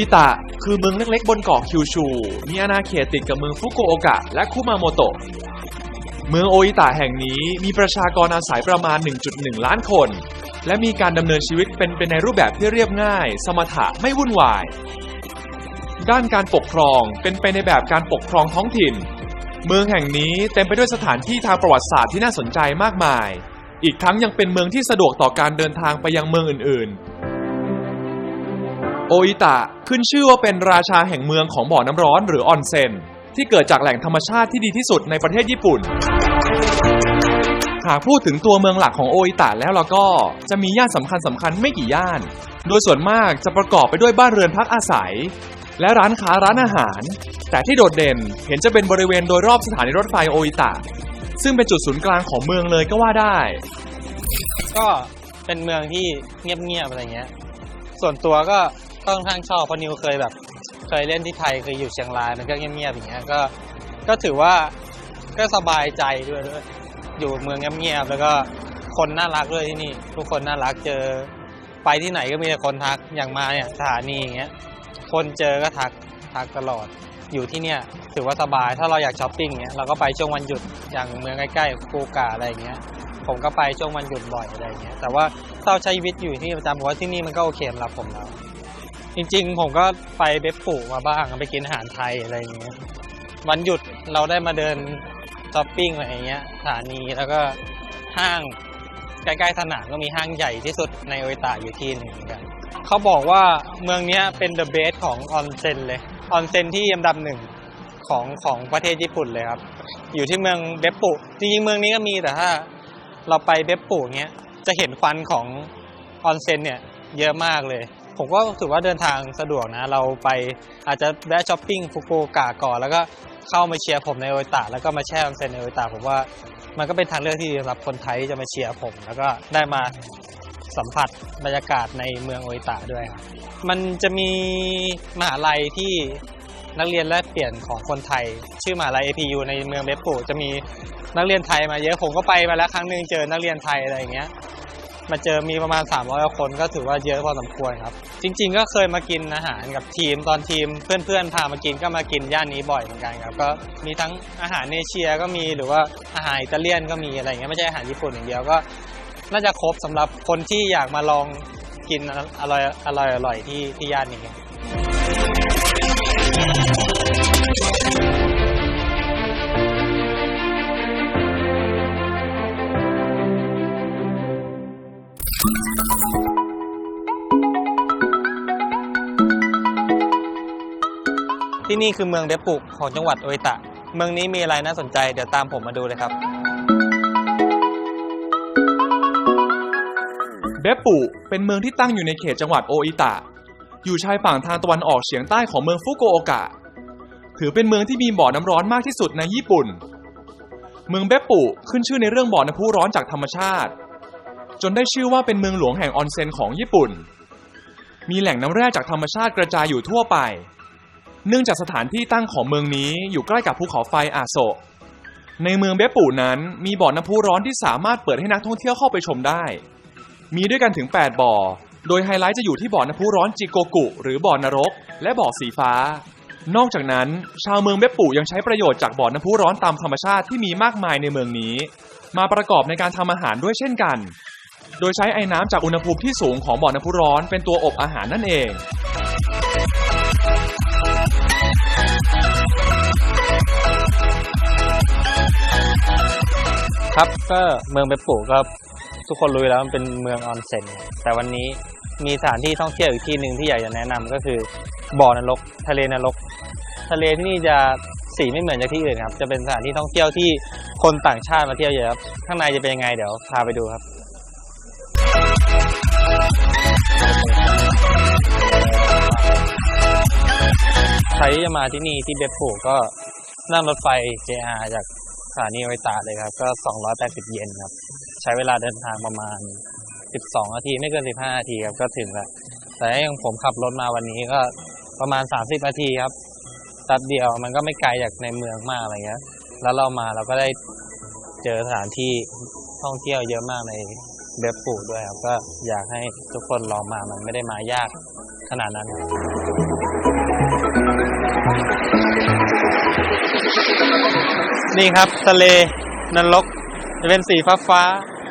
โอิตะ คือเมืองเล็กๆ บนเกาะคิวชู มีอาณาเขตติดกับเมืองฟุกุโอกะ และคุมาโมโตะ เมืองโออิตะแห่งนี้มีประชากรอาศัยประมาณ 1.1 ล้านคน และมีการดำเนินชีวิตเป็นไปในรูปแบบที่เรียบง่าย สมถะไม่วุ่นวาย ด้านการปกครองเป็นไปในแบบการปกครองท้องถิ่น เมืองแห่งนี้เต็มไปด้วยสถานที่ทางประวัติศาสตร์ที่น่าสนใจมากมาย อีกทั้งยังเป็นเมืองที่สะดวกต่อการเดินทางไปยังเมืองอื่นๆ โออิตะขึ้นชื่อว่าเป็นราชาแห่งเมืองของบ่อน้ำร้อนหรือออนเซ็น ที่เกิดจากแหล่งธรรมชาติที่ดีที่สุดในประเทศญี่ปุ่น หากพูดถึงตัวเมืองหลักของโออิตะแล้วเราก็จะมีย่านสำคัญสำคัญๆไม่กี่ย่าน โดยส่วนมากจะประกอบไปด้วยบ้านเรือนพักอาศัย และร้านค้าร้านอาหาร แต่ที่โดดเด่นเห็นจะเป็นบริเวณโดยรอบสถานีรถไฟโออิตะ ซึ่งเป็นจุดศูนย์กลางของเมืองเลยก็ว่าได้ ก็เป็นเมืองที่เงียบๆอะไรเงี้ย ส่วนตัวก็ ค่อนข้างชอบเพราะนิวเคยแบบ เคยเล่นที่ไทยเคยอยู่เชียงรายมันก็เงียบๆอย่างเงี้ยก็ ก็ถือว่าก็สบายใจด้วยด้วยอยู่เมืองเงียบๆแล้วก็คนน่ารักด้วยที่นี่ ทุกคนน่ารักเจอ ไปที่ไหนก็มีแต่คนทักอย่างมาเนี่ยสถานีอย่างเงี้ยคนเจอก็ทักทักตลอดอยู่ที่เนี่ยถือว่าสบายถ้าเราอยากช้อปปิ้งเงี้ยเราก็ไปช่วงวันหยุดอย่างเมืองใกล้ๆฟุกูกะอะไรเงี้ย ผมก็ไปช่วงวันหยุดบ่อยอะไรเงี้ยแต่ว่าเราใช้ชีวิตอยู่ที่ประจำผมว่าที่นี่มันก็โอเคสำหรับผมแล้ว จริงๆ ผมก็ไปเบปปูมาบ้างไปกินอาหารไทยอะไรเงี้ยวันหยุดเราได้มาเดินช้อปปิ้งอะไรอย่างเงี้ยสถานีแล้วก็ห้างใกล้ๆสนามก็มีห้างใหญ่ที่สุดในโออิตะอยู่ที่หนึ่งเหมือนกันเขาบอกว่าเมืองนี้เป็นเดอะเบสของออนเซ็นเลยออนเซ็นที่อันดับหนึ่งของของประเทศญี่ปุ่นเลยครับ อยู่ที่เมืองเบปปุจริงๆเมืองนี้ก็มีแต่ถ้า เราไปเบปปูเงี้ยจะเห็นควันของออนเซ็นเนี่ยเยอะมากเลย ผมก็ถือว่าเดินทางสะดวกนะ เราไปอาจจะแวะช้อปปิ้งฟุกุโอกะก่อน แล้วก็เข้ามาเชียร์ผมในโอตะแล้วก็มาแช่ออนเซ็นในโอตะผมว่ามันก็เป็นทางเลือกที่สำหรับคนไทยที่จะมาเชียร์ผม แล้วก็ได้มาสัมผัสบรรยากาศในเมืองโอตะด้วยครับมันจะมีมหาลัยที่นักเรียนแลกเปลี่ยนของคนไทย ชื่อมหาลัย APU ในเมืองเบปปูจะมีนักเรียนไทยมาเยอะผมก็ไปมาแล้วครั้งหนึ่งเจอนักเรียนไทยอะไรอย่างเงี้ย มาเจอมีประมาณ 300คนก็ถือว่าเยอะพอสมควรครับ จริง ๆ ก็เคยมากินอาหารกับทีมตอนทีมเพื่อนๆพามากินก็มากินย่านนี้บ่อยเหมือนกันครับก็มีทั้งอาหารเอเชียก็มีหรือว่าอาหารอิตาเลียนก็มีอะไรเงี้ยไม่ใช่อาหารญี่ปุ่นอย่างเดียวก็ น่าจะครบสำหรับคนที่อยากมาลองกินอร่อยอร่อยอร่อยที่ที่ย่านนี้ นี่คือเมืองเบปปุของจังหวัดโออิตะ เมืองนี้มีอะไรน่าสนใจ เดี๋ยวตามผมมาดูเลยครับเบปปุเป็นเมืองที่ตั้งอยู่ในเขตจังหวัดโออิตะ อยู่ชายฝั่งทางตะวันออกเฉียงใต้ของเมืองฟุกุโอกะ ถือเป็นเมืองที่มีบ่อน้ำร้อนมากที่สุดในญี่ปุ่น เมืองเบปุขึ้นชื่อในเรื่องบ่อน้ำพุร้อนจากธรรมชาติ จนได้ชื่อว่าเป็นเมืองหลวงแห่งออนเซ็นของญี่ปุ่น มีแหล่งน้ำแร่จากธรรมชาติกระจายอยู่ทั่วไป เนื่องจากสถานที่ตั้งของเมืองนี้อยู่ใกล้กับภูเขาไฟอาโซะในเมืองเบปปุนั้นมีบ่อน้ำพุร้อนที่สามารถเปิดให้นักท่องเที่ยวเข้าไปชมได้ มีด้วยกันถึง 8 บ่อ โดยไฮไลท์จะอยู่ที่บ่อน้ำพุร้อนจิโกกุหรือบ่อนรก และบ่อสีฟ้า นอกจากนั้น ชาวเมืองเบปปุยังใช้ประโยชน์จากบ่อน้ำพุร้อนตามธรรมชาติที่มีมากมายในเมืองนี้ มาประกอบในการทำอาหารด้วยเช่นกัน โดยใช้ไอ้น้ำจากอุณหภูมิที่สูงของบ่อน้ำพุร้อนเป็นตัวอบอาหารนั่นเอง ครับก็เมืองเบปปูก็ทุกคนรู้แล้วมันเป็นเมืองออนเซ็นแต่วันนี้มีสถานที่ท่องเที่ยวอีกที่หนึ่งที่อยากจะแนะนำก็คือบ่อนรก ทะเลนรก ทะเลที่นี่จะสีไม่เหมือนจากที่อื่นครับ จะเป็นสถานที่ท่องเที่ยวที่คนต่างชาติมาเที่ยวเยอะครับ ข้างในจะเป็นยังไงเดี๋ยวพาไปดูครับ ครที่จะมาที่นี่ที่เบปปูก็นั่งรถไฟ JR จากสถานีโอิตะเลยครับ ก็ 280 เยนครับ ใช้เวลาเดินทางประมาณ 12 นาที ไม่เกิน 15 นาทีครับ ก็ถึงแล้ว แต่อย่างผมขับรถมาวันนี้ก็ประมาณ 30 นาทีครับแป๊บเดียวมันก็ไม่ไกลจากในเมืองมากอะไรเงี้ย แล้วเรามาเราก็ได้เจอสถานที่ท่องเที่ยวเยอะมากในเบปปูด้วยครับ ก็อยากให้ทุกคนลองมา มันไม่ได้มายากขนาดนั้น นี่ครับทะเลนรกจะเป็นสีฟ้าฟ้า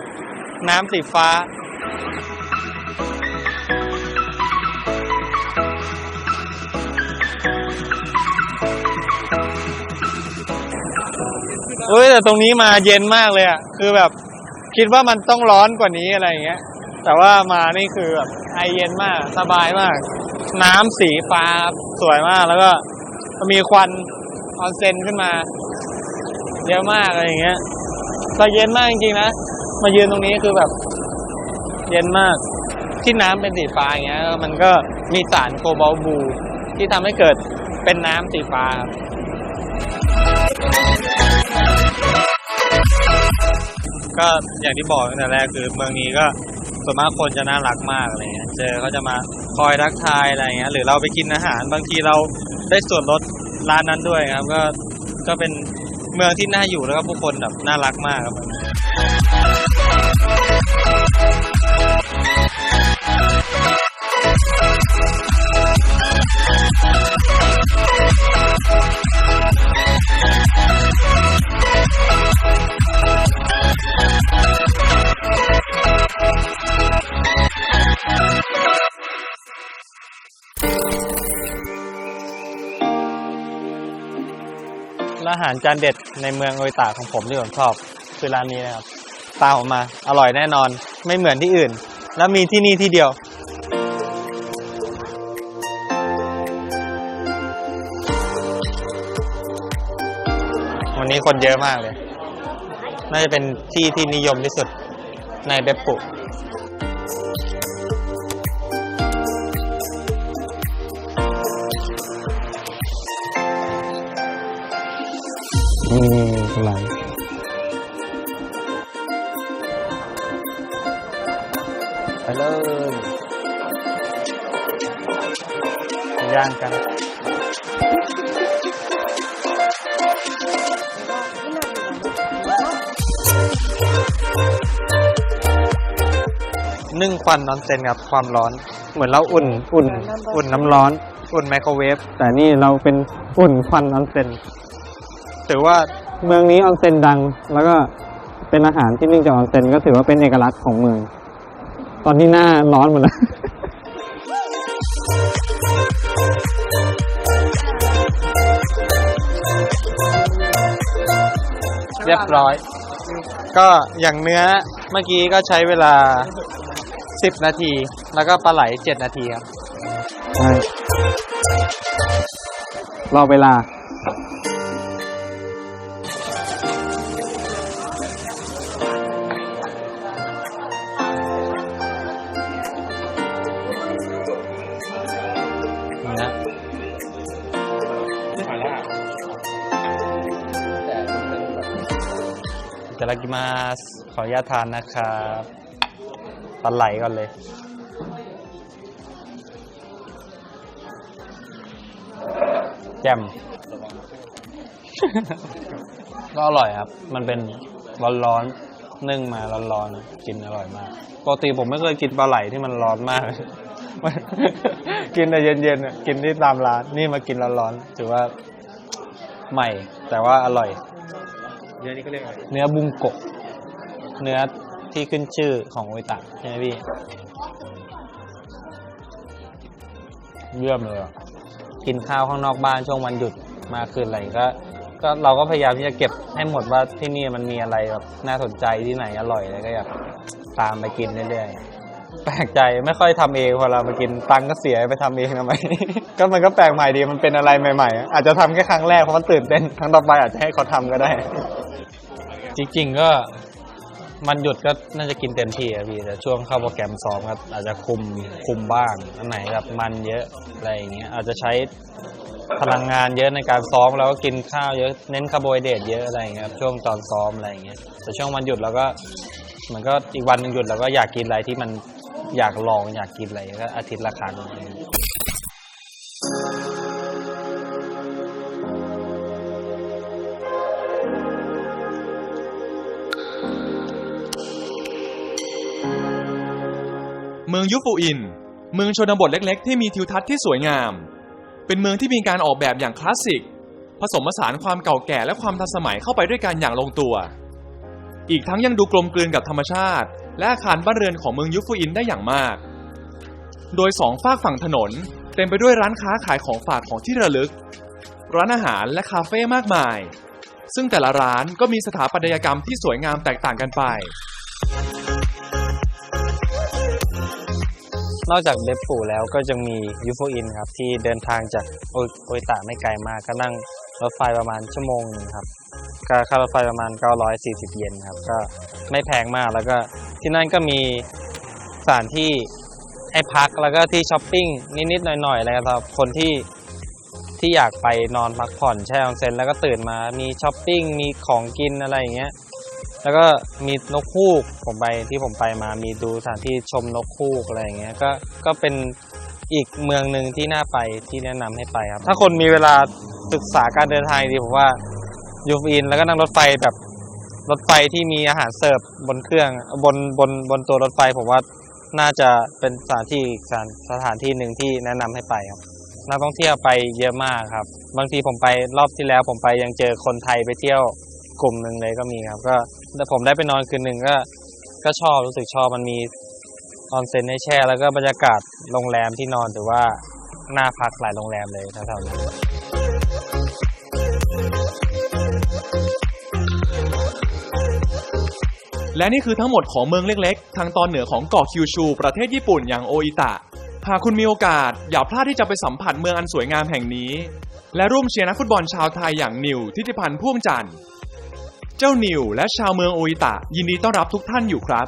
ๆน้ำสีฟ้า เอ้ยแต่ตรงนี้มาเย็นมากเลยอะ คือแบบคิดว่ามันต้องร้อนกว่านี้อะไรอย่างเงี้ย แต่ว่ามานี่คือแบบไอเย็นมาก สบายมาก น้ำสีฟ้าสวยมากแล้วก็มีควันออนเซนขึ้นมาเยอะมากอะไรอย่างเงี้ยก็เย็นมากจริงๆนะ มายืนตรงนี้คือแบบ เย็นมาก ที่น้ำเป็นสีฟ้าอย่างเงี้ย มันก็มีสารโคบอลบู ที่ทำให้เกิดเป็นน้ำสีฟ้า ก็อย่างที่บอกตั้งแต่แรกคือเมืองนี้ก็ส่วนมากคนจะน่ารักมากอะไรเงี้ย เจอเขาจะมา คอยทักทายอะไรเงี้ยหรือเราไปกินอาหารบางทีเราได้ส่วนลดร้านนั้นด้วยครับ ก็ก็เป็นเมืองที่น่าอยู่แล้วก็ผู้คนแบบน่ารักมากครับ หารจานเด็ดในเมืองโออิตาของผมที่ผมชอบคือร้านนี้นะครับ ตามผมมาอร่อยแน่นอนไม่เหมือนที่อื่น แล้วมีที่นี่ที่เดียววันนี้คนเยอะมากเลย น่าจะเป็นที่ที่นิยมที่สุดในเบปปุ นี่เป็นไรไปเลยย่างกันนึ่งควันนอนเซนกับความร้อน เหมือนเราอุ่นอุ่น อุ่นน้ำร้อน อุ่นไมโครเวฟแต่นี่เราเป็นอุ่นควันนอนเซน ถือว่าเมืองนี้ออนเซ็นดัง แล้วก็เป็นอาหารที่นึ่งจากออนเซ็นก็ถือว่าเป็นเอกลักษณ์ของเมือง ตอนที่หน้าร้อนหมดแล้วเรียบร้อย ก็อย่างเนื้อเมื่อกี้ก็ใช้เวลา 10 นาที แล้วก็ปลาไหล 7 นาทีครับ ใช่ รอเวลา ตารกิมาสขออนุญาตทานนะครับปลาไหลก่อนเลย แจ่ม ก็อร่อยครับ มันเป็นร้อนๆนึ่งมาร้อนๆกินอร่อยมากปกติผมไม่เคยกินปลาไหลที่มันร้อนมาก กินแต่เย็นๆกินที่ตามร้าน นี่มากินร้อนๆถือว่าใหม่แต่ว่าอร่อย เนื้อนี่ก็เรียกอะไรเนื้อบุงโกะเนื้อที่ขึ้นชื่อของโออิตะใช่ไหมพี่เยี่ยมเลยอะกินข้าวข้างนอกบ้านช่วงวันหยุดมาคืนอะไรก็ ก็เราก็พยายามที่จะเก็บให้หมดว่าที่นี่มันมีอะไรแบบน่าสนใจที่ไหนอร่อยอะไรก็อยากตามไปกินเรื่อยๆแปลกใจไม่ค่อยทำเองพอเรามากินตังค์ก็เสียไปทำเองทำไม ก็มันก็แปลกใหม่ดีมันเป็นอะไรใหม่ ๆ อาจจะทำแค่ครั้งแรกเพราะมันตื่นเต้นครั้งต่อไปอาจจะให้เขาทำก็ได้ จริงๆก็มันหยุดก็น่าจะกินเต็มที่อะพี่แต่ช่วงเข้าโปรแกรมซ้อมครับอาจจะคุมคุมบ้างอันไหนแบบมันเยอะอะไรอย่างเงี้ยอาจจะใช้พลังงานเยอะในการซ้อมแล้วก็กินข้าวเยอะเน้นคาร์โบไฮเดรตเยอะอะไรอย่างเงี้ยครับช่วงตอนซ้อมอะไรอย่างเงี้ยแต่ช่วงวันหยุดเราก็มันก็อีกวันหนึ่งหยุดเราก็อยากกินอะไรที่มันอยากลองอยากกินอะไรก็อาทิตย์ละครั้ง เมืองยุฟูอิน เมืองชนบทเล็กๆ ที่มีทิวทัศน์ที่สวยงาม เป็นเมืองที่มีการออกแบบอย่างคลาสสิก ผสมผสานความเก่าแก่และความทันสมัยเข้าไปด้วยกันอย่างลงตัว อีกทั้งยังดูกลมกลืนกับธรรมชาติ และอาคารบ้านเรือนของเมืองยุฟูอินได้อย่างมาก โดยสองฝากฝั่งถนน เต็มไปด้วยร้านค้าขายของฝากของที่ระลึก ร้านอาหารและคาเฟ่มากมาย ซึ่งแต่ละร้านก็มีสถาปัตยกรรมที่สวยงามแตกต่างกันไป นอกจากเบฟปูแล้วก็ยังมียูโฟอินครับ ที่เดินทางจากโออิตะไม่ไกลมากก็นั่งรถไฟประมาณชั่วโมงหนึงครับก็ค่ารถไฟประมาณ 940 เยนครับ ก็ไม่แพงมากแล้วก็ที่นั่นก็มีสถานที่ให้พักแล้วก็ที่ช้อปปิ้งนิดๆหน่อยๆอะไรครับสำหรับคนที่ที่อยากไปนอนพักผ่อนแช่ออนเซ็นแล้วก็ตื่นมามีช้อปปิ้งมีของกินอะไรอย่างเงี้ย แล้วก็มีนกฮูกผมไปที่ผมไปมามีดูสถานที่ชมนกฮูกอะไรอย่างเงี้ยก็ก็เป็นอีกเมืองหนึ่งที่น่าไปที่แนะนำให้ไปครับ ถ้าคนมีเวลาศึกษาการเดินทางดีผมว่ายูฟอินแล้วก็นั่งรถไฟแบบรถไฟที่มีอาหารเสิร์ฟบนเครื่องบนบนบนตัวรถไฟผมว่าน่าจะเป็นสถานที่สถานสถานที่หนึ่งที่แนะนำให้ไปครับนักท่องเที่ยวไปเยอะมากครับ บางทีผมไปรอบที่แล้วผมไปยังเจอคนไทยไปเที่ยว กลุ่มหนึ่งเลยก็มีครับ ก็แต่ผมได้ไปนอนคืนหนึ่งก็ ก็ชอบรู้สึกชอบมันมีออนเซ็นให้แช่แล้วก็บรรยากาศโรงแรมที่นอนถือว่าน่าพักหลายโรงแรมเลยแถวๆนี้และนี่คือทั้งหมดของเมืองเล็กๆ ทางตอนเหนือของเกาะคิวชู ประเทศญี่ปุ่นอย่างโออิตะ หากคุณมีโอกาส อย่าพลาดที่จะไปสัมผัสเมืองอันสวยงามแห่งนี้ และร่วมเชียร์นักฟุตบอลชาวไทยอย่างนิวทิติพันธ์พ่วงจันทร์ เจ้านิวและชาวเมืองโออิตะ ยินดีต้อนรับทุกท่านอยู่ครับ